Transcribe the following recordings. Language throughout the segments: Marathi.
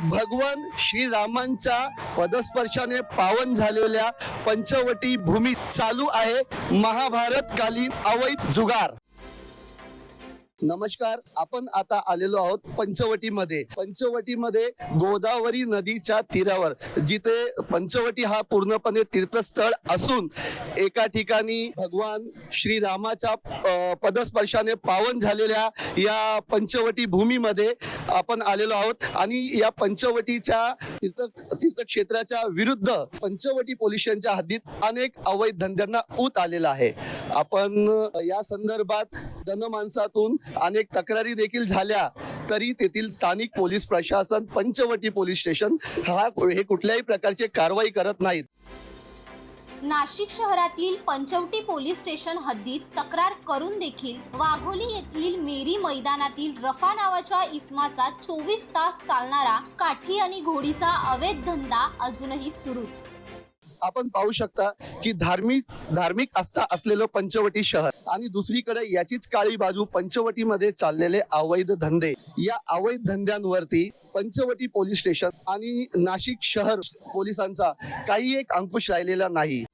भगवान श्रीरामांच्या पदस्पर्शाने पावन झालेल्या पंचवटी भूमीत चालू आहे महाभारत कालीन अवैध जुगार. नमस्कार आपण आता आलेलो आहोत पंचवटीमध्ये. पंचवटीमध्ये गोदावरी नदीच्या तीरावर. जिथे पंचवटी हा पूर्णपणे तीर्थस्थळ असून एका ठिकाणी भगवान श्रीरामाच्या पदस्पर्शाने पावन झालेल्या या पंचवटी भूमीमध्ये आपण आलेलो आहोत. आणि या पंचवटीच्या तीर्थ तीर्थक्षेत्राच्या विरुद्ध पंचवटी पोलिसांच्या हद्दीत अनेक अवैध धंद्यांना ऊत आलेला आहे. आपण या संदर्भात जनमानसातून अनेक तक्रारी देखील झाल्या तरी तेथील स्थानिक पोलीस प्रशासन पंचवटी पोलीस स्टेशन हा हे कुठल्याही प्रकारचे कारवाई करत नाहीत. नाशिक शहरातील पंचवटी पोलीस स्टेशन हद्दीत तक्रार करून देखील वाघोली येथील मेरी मैदानातील रफा नावाच्या इसमाचा चोवीस तास चालणारा काठी आणि घोडीचा अवैध धंदा अजूनही सुरूच. आपण पाहू शकता की धार्मिक धार्मिक आस्था असलेलं पंचवटी शहर आणि दुसरीकडे याचीच काळी बाजू पंचवटीमध्ये चाललेले अवैध धंदे. या अवैध धंद्यांवरती पंचवटी पोलीस स्टेशन आणि नाशिक शहर पोलिसांचा काही एक अंकुश राहिलेला नाही.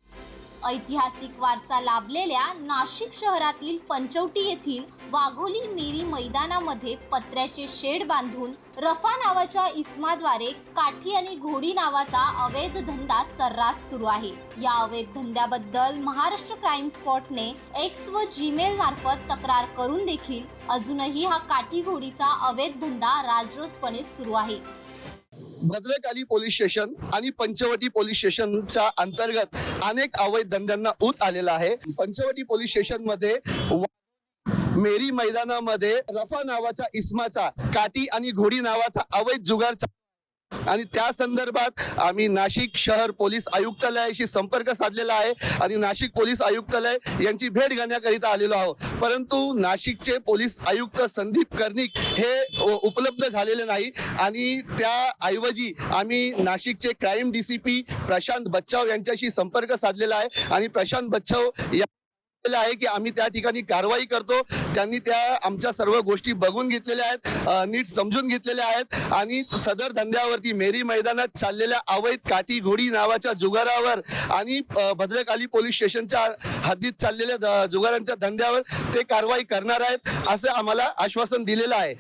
ऐतिहासिक वारसा लाभलेल्या नाशिक शहरातील पंचवटी येथील वाघोली मेरी मैदानामध्ये पत्र्याचे शेड बांधून रफा नावाच्या इस्माद्वारे काठी आणि घोडी नावाचा अवैध धंदा सर्रास सुरू आहे. या अवैध धंद्याबद्दल महाराष्ट्र क्राईम स्पॉटने एक्स व जीमेल मार्फत तक्रार करून देखील अजूनही हा काठी घोडीचा अवैध धंदा राजरोसपणे सुरू आहे. भद्रकाली पोलीस स्टेशन आणि पंचवटी पोलीस स्टेशनच्या अंतर्गत अनेक अवैध धंद्यांना ऊत आलेला आहे. पंचवटी पोलीस स्टेशनमध्ये मेरी मैदानामध्ये रफा नावाचा इस्माचा काठी आणि घोडी नावाचा अवैध जुगारचा आणि त्या संदर्भात आम्ही नाशिक शहर पोलीस आयुक्तालयाशी संपर्क साधलेला आहे आणि नाशिक पोलीस आयुक्तालय यांची भेट घेण्याकरिता आलेलो आहोत. परंतु नाशिकचे पोलीस आयुक्त संदीप कर्णिक हे उपलब्ध झालेले नाही आणि त्याऐवजी आम्ही नाशिकचे crime D C P Prashant Bachhav यांच्याशी संपर्क साधलेला आहे आणि प्रशांत बच्चाव या आहे की आम्ही त्या ठिकाणी कारवाई करतो. त्यांनी त्या आमच्या सर्व गोष्टी बघून घेतलेल्या आहेत नीट समजून घेतलेल्या आहेत आणि सदर धंद्यावरती मेरी मैदानात चाललेल्या अवैध काठी घोडी नावाच्या जुगारावर आणि भद्रकाली पोलीस स्टेशनच्या हद्दीत चाललेल्या द- जुगारांच्या धंद्यावर ते कारवाई करणार आहेत असं आम्हाला आश्वासन दिलेलं आहे.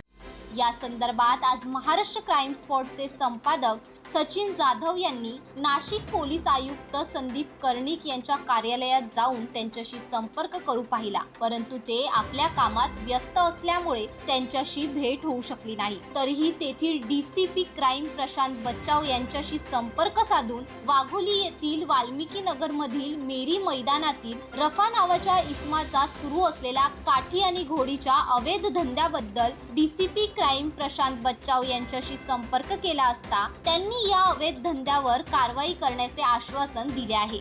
या संदर्भात आज महाराष्ट्र क्राईम स्पॉटचे संपादक सचिन जाधव यांनी नाशिक पोलीस आयुक्त संदीप कर्णिक यांच्या कार्यालयात जाऊन त्यांच्याशी संपर्क करू पाहिला. परंतु ते आपल्या कामात व्यस्त असल्यामुळे त्यांच्याशी भेट होऊ शकली नाही. तरीही तेथील डीसीपी क्राईम प्रशांत बच्चाव यांच्याशी संपर्क साधून वाघोली येथील वाल्मिकी नगर मधील मेरी मैदानातील रफा नावाच्या इस्माचा सुरू असलेला काठी आणि घोडीच्या अवैध धंद्याबद्दल डीसीपी क्राईम प्रशांत बच्चाव यांच्याशी संपर्क केला असता त्यांनी या अवैध धंद्यावर कारवाई करण्याचे आश्वासन दिले आहे.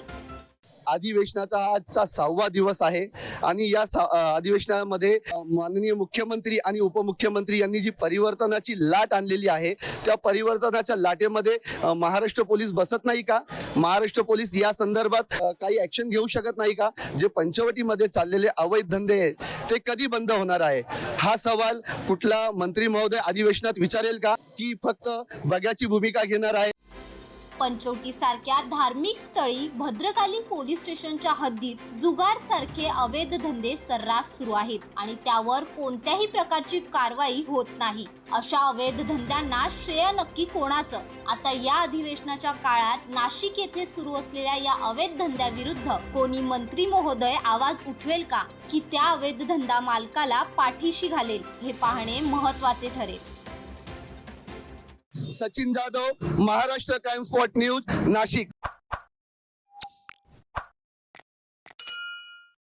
अधिवेशनाचा आजचा सहावा दिवस आहे. आणि या सा- अधिवेशनामध्ये माननीय मुख्यमंत्री आणि उपमुख्यमंत्री यांनी जी परिवर्तनाची लाट आणलेली आहे त्या परिवर्तनाच्या लाटेमध्ये महाराष्ट्र पोलीस बसत नाही का? महाराष्ट्र पोलीस या संदर्भात काही ऍक्शन घेऊ शकत नाही का? जे पंचवटीमध्ये चाललेले अवैध धंदे आहेत ते कधी बंद होणार आहे? हा सवाल कुठला मंत्री महोदय अधिवेशनात विचारेल का? की फक्त बघ्याची भूमिका घेणार आहे? पंचवटी सारख्या धार्मिक स्थळी भद्रकाली पोलीस स्टेशनच्या हद्दीत जुगार सारखे अवैध धंदे सर्रास सुरू आहेत आणि त्यावर कोणत्याही प्रकारची कारवाई होत नाही. अशा अवैध धंद्यांना श्रेय नक्की कोणाचं? आता या अधिवेशनाच्या काळात नाशिक येथे सुरू असलेल्या या अवैध धंद्याविरुद्ध कोणी मंत्री महोदय आवाज उठवेल का? की त्या अवैध धंदा मालकाला पाठीशी घालेल? हे पाहणे महत्त्वाचे ठरेल. Sachin Jadhav Maharashtra Times spot news Nashik.